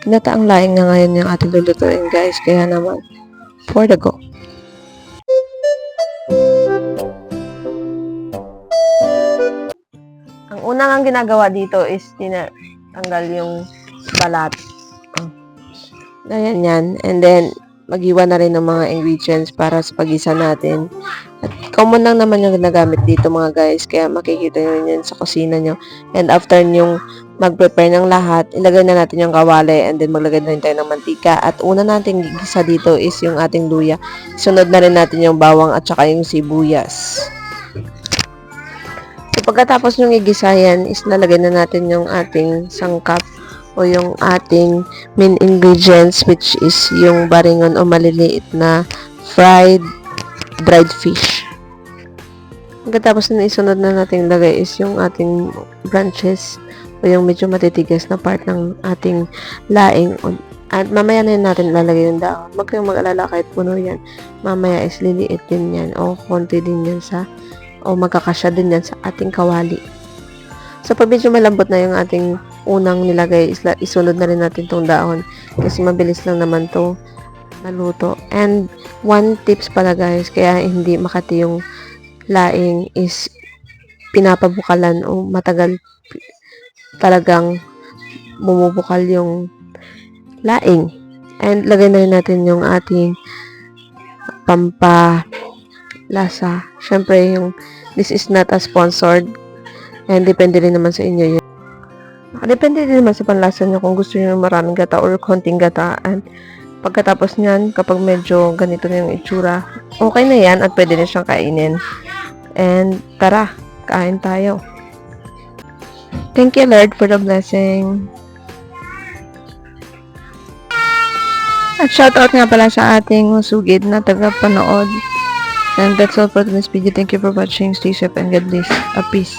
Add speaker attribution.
Speaker 1: Ginataang laing nga ngayon yung ating lulutuin guys. Kaya naman, for the go. Ang unang ang ginagawa dito is tinatanggal yung balat. Oh. Ayan yan. And then, mag-iwan na rin ng mga ingredients para sa pagisa natin. At common lang naman yung ginagamit dito mga guys. Kaya makikita nyo yan sa kusina nyo. And after nyong mag-prepare ng lahat, ilagay na natin yung kawali and then maglagay na rin tayo ng mantika. At una natin gigisa dito is yung ating luya. Sunod na rin natin yung bawang at saka yung sibuyas. So, pagkatapos yung igisa yan, is lalagay na natin yung ating sangkap o yung ating main ingredients which is yung baringon o maliliit na fried dried fish. Pagkatapos na isunod na natin lagay is yung ating branches o yung medyo matitigas na part ng ating laing. At mamaya na yun natin lalagay yung dahon. Huwag kayong mag-alala kahit puno yan. Mamaya is liliit din yan o konti din yan sa o magkakasya din yan sa ating kawali. So, pag medyo malambot na yung ating unang nilagay, isla, isunod na rin natin tong dahon. Kasi mabilis lang naman to naluto. And, one tips pala guys, kaya hindi makati yung laing is pinapabukalan o matagal talagang bumubukal yung laing. And, lagay na rin natin yung ating pampa lasa. Syempre, yung this is not a sponsored and depende rin naman sa inyo yun. Depende din naman sa panlasa nyo kung gusto ng maraming gata or konting gata. And pagkatapos nyan, kapag medyo ganito na yung itsura, okay na yan at pwede na siyang kainin. And tara, kain tayo. Thank you Lord for the blessing. At shoutout nga pala sa ating sugid na taga-panood. And that's all for today's video. Thank you for watching. Stay safe and God bless. A peace.